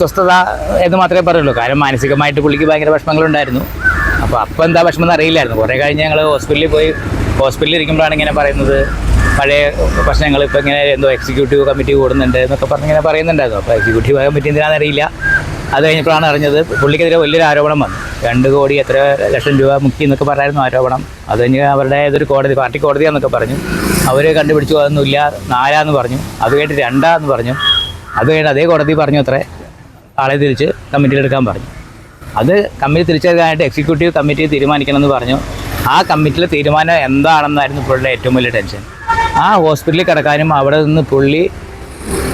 സ്വസ്ഥത എന്ന് മാത്രമേ പറയുള്ളൂ. കാരണം മാനസികമായിട്ട് പുള്ളിക്ക് ഭയങ്കര വിഷമങ്ങളുണ്ടായിരുന്നു. അപ്പോൾ അപ്പം എന്താ വിഷമം എന്ന് അറിയില്ലായിരുന്നു. കുറേ കഴിഞ്ഞ് ഞങ്ങൾ ഹോസ്പിറ്റലിൽ പോയി ഹോസ്പിറ്റലിൽ ഇരിക്കുമ്പോഴാണ് ഇങ്ങനെ പറയുന്നത്. പഴയ പ്രശ്നങ്ങൾ ഇപ്പോൾ ഇങ്ങനെ എന്തോ എക്സിക്യൂട്ടീവ് കമ്മിറ്റി കൂടുന്നുണ്ട് എന്നൊക്കെ പറഞ്ഞ് ഇങ്ങനെ പറയുന്നുണ്ടായിരുന്നു. അപ്പോൾ എക്സിക്യൂട്ടീവ് കമ്മിറ്റി എന്തിനാണെന്ന് അറിയില്ല. അത് കഴിഞ്ഞപ്പോഴാണ് അറിഞ്ഞത് പുള്ളിക്കെതിരെ വലിയൊരു ആരോപണം വന്നു. രണ്ട് കോടി എത്ര ലക്ഷം രൂപ മുക്കി എന്നൊക്കെ പറയായിരുന്നു ആരോപണം. അത് കഴിഞ്ഞ് അവരുടെ ഏതൊരു കോടതി പാർട്ടി കോടതിയാന്നൊക്കെ പറഞ്ഞു. അവർ കണ്ടുപിടിച്ചു അതൊന്നുമില്ല നാലാന്ന് പറഞ്ഞു. അത് കഴിഞ്ഞിട്ട് രണ്ടാന്ന് പറഞ്ഞു. അത് കഴിഞ്ഞ് അതേ കോടതി പറഞ്ഞു അത്രേ. ആളെ തിരിച്ച് കമ്മിറ്റിയിലെടുക്കാൻ പറഞ്ഞു. അത് കമ്മിറ്റി തിരിച്ചെടുക്കാനായിട്ട് എക്സിക്യൂട്ടീവ് കമ്മിറ്റി തീരുമാനിക്കണമെന്ന് പറഞ്ഞു. ആ കമ്മിറ്റിയിലെ തീരുമാനം എന്താണെന്നായിരുന്നു പുള്ളിയുടെ ഏറ്റവും വലിയ ടെൻഷൻ ആ ഹോസ്പിറ്റലിൽ കിടക്കാനും അവിടെ നിന്ന് പുള്ളി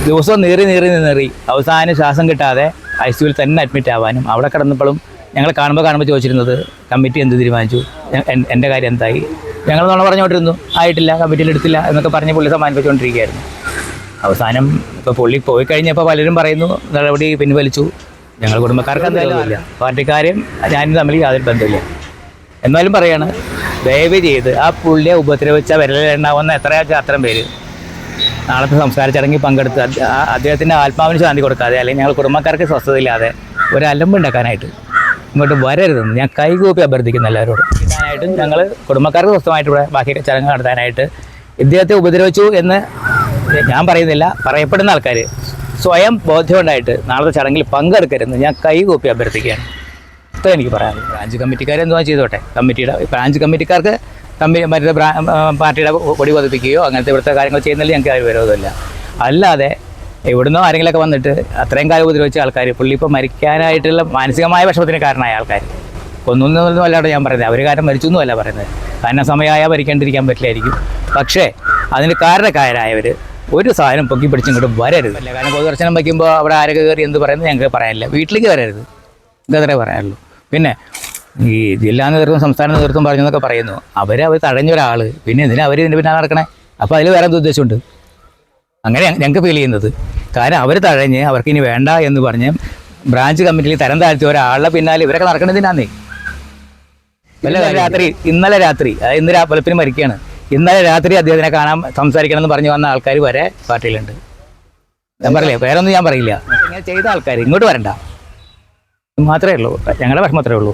ദിവസവും നീറി നീറി നീറി അവസാനം ശ്വാസം കിട്ടാതെ ഐ സിയുവിൽ തന്നെ അഡ്മിറ്റ് ആവാനും അവിടെ കിടന്നപ്പോഴും ഞങ്ങൾ കാണുമ്പോൾ കാണുമ്പോൾ ചോദിച്ചിരുന്നത് കമ്മിറ്റി എന്ത് തീരുമാനിച്ചു? എന്റെ കാര്യം എന്തായി? ഞങ്ങൾ നമ്മൾ പറഞ്ഞുകൊണ്ടിരുന്നു. ആയിട്ടില്ല കമ്മിറ്റിയിൽ എടുത്തില്ല എന്നൊക്കെ പറഞ്ഞ് പുള്ളി സമ്മാനിപ്പിച്ചുകൊണ്ടിരിക്കുകയായിരുന്നു. അവസാനം ഇപ്പോൾ പുള്ളി പോയി കഴിഞ്ഞപ്പോൾ പലരും പറയുന്നു നടപടി പിൻവലിച്ചു. ഞങ്ങൾ കുടുംബക്കാർക്ക് എന്തായാലും ഇല്ല പാർട്ടിക്കാരും ഞാനും തമ്മിൽ യാതൊരു ബന്ധമില്ല എന്നാലും പറയാണ് ദയവ് ചെയ്ത് ആ പുള്ളിയെ ഉപദ്രവിച്ച വിരലുണ്ടാവുന്ന എത്രയാ അത്രയും പേര് നാളത്തെ സംസ്കാര ചടങ്ങിൽ പങ്കെടുത്ത് അദ്ദേഹത്തിന്റെ അദ്ദേഹത്തിന്റെ ആത്മാവിന് ശാന്തി കൊടുക്കാതെ അല്ലെങ്കിൽ ഞങ്ങൾ കുടുംബക്കാർക്ക് സ്വസ്ഥതയില്ലാതെ ഒരു അലമ്പുണ്ടാക്കാനായിട്ട് ഇങ്ങോട്ട് വരരുതെന്ന് ഞാൻ കൈകൂപ്പി അഭ്യർത്ഥിക്കുന്നു എല്ലാവരോട്. ഞങ്ങൾ കുടുംബക്കാർക്ക് സ്വസ്ഥമായിട്ട് ഇവിടെ ബാക്കി ചടങ്ങ് നടത്താനായിട്ട് ഇദ്ദേഹത്തെ ഉപദ്രവിച്ചു എന്ന് ഞാൻ പറയുന്നില്ല പറയപ്പെടുന്ന ആൾക്കാർ സ്വയം ബോധ്യമുണ്ടായിട്ട് നാളത്തെ ചടങ്ങിൽ പങ്കെടുക്കരുതെന്ന് ഞാൻ കൈകൂപ്പി അഭ്യർത്ഥിക്കുകയാണ്. ഇത്ര എനിക്ക് പറയാം ബ്രാഞ്ച് കമ്മിറ്റിക്കാർ എന്തുവാ ചെയ്തോട്ടെ? കമ്മിറ്റിയുടെ ബ്രാഞ്ച് കമ്മിറ്റിക്കാർക്ക് കമ്പനി മറ്റേ പാർട്ടിയുടെ കൊടി പതിപ്പിക്കുകയോ അങ്ങനത്തെ ഇവിടുത്തെ കാര്യങ്ങൾ ചെയ്യുന്നതിൽ ഞങ്ങൾക്ക് ആരും വിരോധമില്ല അല്ലാതെ എവിടുന്നോ ആരെങ്കിലുമൊക്കെ വന്നിട്ട് അത്രയും കാലം ഉപദ്രവിച്ച ആൾക്കാർ പുള്ളി ഇപ്പോൾ മരിക്കാനായിട്ടുള്ള മാനസികമായ വിഷമത്തിന് കാരണമായ ആൾക്കാർ ഒന്നൊന്നും അല്ലാണ്ട് ഞാൻ പറയുന്നത് അവർ കാരണം മരിച്ചു എന്നല്ല പറയുന്നത്. കാരണം സമയമായാൽ മരിക്കാണ്ടിരിക്കാൻ പറ്റില്ലായിരിക്കും. പക്ഷേ അതിന് കാരണക്കാരായവർ ഒരു സാധനം പൊക്കി പിടിച്ചിങ്ങോട്ട് വരരുത്. അല്ല കാരണം പൊതുദർശനം വയ്ക്കുമ്പോൾ അവിടെ ആരൊക്കെ കയറി എന്ത് പറയുന്നത് ഞങ്ങൾക്ക് പറയാനില്ല. വീട്ടിലേക്ക് വരരുത്. ഇതത്രേ പറയാനുള്ളൂ. പിന്നെ ഈ ജില്ലാ നേതൃത്വം സംസ്ഥാന നേതൃത്വം പറഞ്ഞെന്നൊക്കെ പറയുന്നു. അവർ അവർ തഴഞ്ഞ ഒരാൾ പിന്നെ എന്തിനാ അവർ ഇതിന്റെ പിന്നാലെ നടക്കണേ? അപ്പോൾ അതിൽ വേറെ എന്ത് ഉദ്ദേശമുണ്ട്? അങ്ങനെ ഞങ്ങൾക്ക് ഫീൽ ചെയ്യുന്നത്. കാരണം അവർ തഴഞ്ഞ് അവർക്ക് ഇനി വേണ്ട എന്ന് പറഞ്ഞ് ബ്രാഞ്ച് കമ്മിറ്റിയിൽ തരം താഴ്ത്തിയ ഒരാളുടെ പിന്നാലെ ഇവരൊക്കെ നടക്കണതിനാന്നേ രാത്രി ഇന്നലെ രാത്രി ഇന്ന് വെളുപ്പിന് മരിക്കുകയാണ് ഇന്നലെ രാത്രി അദ്ദേഹത്തിനെ കാണാൻ സംസാരിക്കണം എന്ന് പറഞ്ഞു വന്ന ആൾക്കാർ വരെ പാർട്ടിയിലുണ്ട്. ഞാൻ പറയില്ലേ? ഒന്നും ഞാൻ പറയില്ല. ഇങ്ങനെ ചെയ്ത ആൾക്കാർ ഇങ്ങോട്ട് വരണ്ട. മാത്രമേ ഉള്ളൂ. ഞങ്ങളുടെ മാത്രമേ ഉള്ളൂ.